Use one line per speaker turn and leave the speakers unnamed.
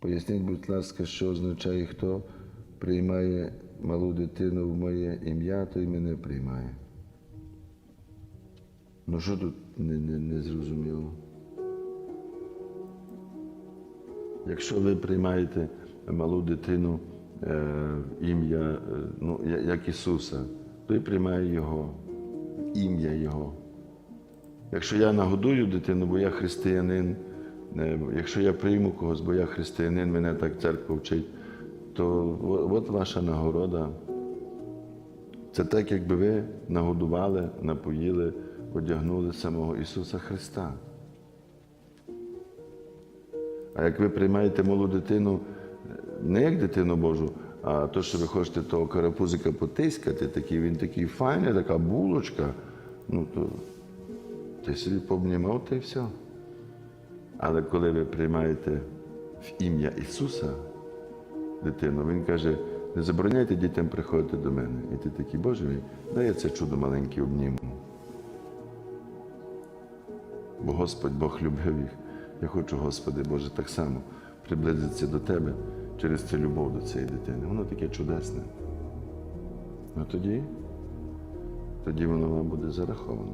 Поясніть, будь ласка, що означає, хто приймає малу дитину в моє ім'я, той мене приймає. Ну що тут не, не, не зрозуміло? Якщо ви приймаєте малу дитину е, ім'я, е, ну, як Ісуса, той приймає Його, ім'я Його. Якщо я нагодую дитину, бо я християнин, якщо я прийму когось, бо я християнин, мене так церква вчить, то от ваша нагорода. Це так, якби ви нагодували, напоїли, одягнули самого Ісуса Христа. А як ви приймаєте малу дитину, е, не як дитину Божу, а то, що ви хочете того карапузика потискати, такий, він такий файний, така булочка, ну то ти собі пообнімав та й все. Але коли ви приймаєте в ім'я Ісуса дитину, Він каже, не забороняйте дітям приходити до мене. І ти такий, Боже мій, дай я це чудо маленьке обніму. Бо Господь Бог любив їх. Я хочу, Господи Боже, так само приблизитися до Тебе через цю любов до цієї дитини. Воно таке чудесне. А тоді, тоді воно вам буде зараховано.